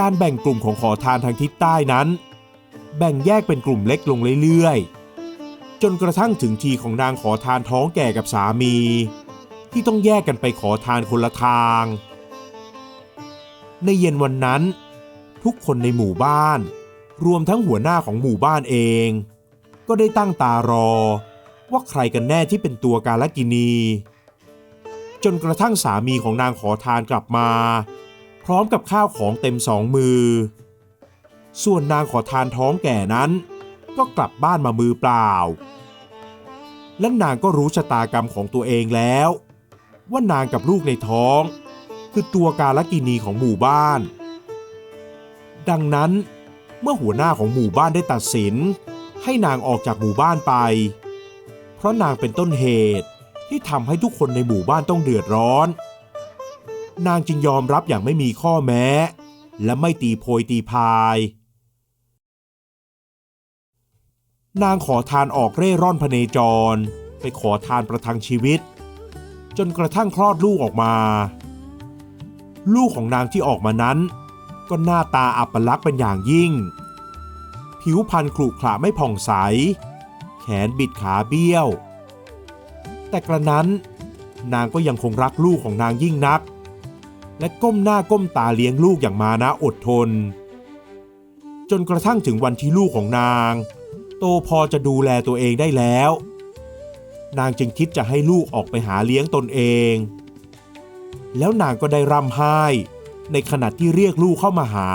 การแบ่งกลุ่มของขอทานทางทิศใต้นั้น แบ่งแยกเป็นกลุ่มเล็กลงเรื่อยๆ จนกระทั่งถึงทีของนางขอทานท้องแก่กับสามี ที่ต้องแยกกันไปขอทานคนละทาง ในเย็นวันนั้น ทุกคนในหมู่บ้าน รวมทั้งหัวหน้าของหมู่บ้านเอง ก็ได้ตั้งตารอ ว่าใครกันแน่ที่เป็นตัวการลกินี จนกระทั่งสามีของนางขอทานกลับมา พร้อมกับข้าวของเต็มสองมือ ส่วนนางขอทานท้องแก่นั้น ก็กลับบ้านมามือเปล่า และนางก็รู้ชะตากรรมของตัวเองแล้ว ว่านางกับลูกในท้อง คือตัวการลกินีของหมู่บ้าน ดังนั้นเมื่อหัวหน้าของหมู่บ้านได้ตัดสิน ให้นางออกจากหมู่บ้านไป เพราะนางเป็นต้นเหตุที่ทำให้ทุกคนในหมู่บ้านต้องเดือดร้อน นางจึงยอมรับอย่างไม่มีข้อแม้ และไม่ตีโพยตีพาย นางขอทานออกเร่ร่อนพเนจร ไปขอทานประทังชีวิต จนกระทั่งคลอดลูกออกมา ลูกของนางที่ออกมานั้น ก็หน้าตาอัปลักษณ์เป็นอย่างยิ่ง ผิวพรรณขรุขระไม่ผ่องใส แขนบิดขาเบี้ยว แต่กระนั้นนางก็ยังคงรักลูกของนางยิ่งนัก และก้มหน้าก้มตาเลี้ยงลูกอย่างมานะอดทน จนกระทั่งถึงวันที่ลูกของนาง โตพอจะดูแลตัวเองได้แล้ว นางจึงคิดจะให้ลูกออกไปหาเลี้ยงตนเอง แล้วนางก็ได้ร่ำไห้ ในขณะที่เรียกลูกเข้ามาหา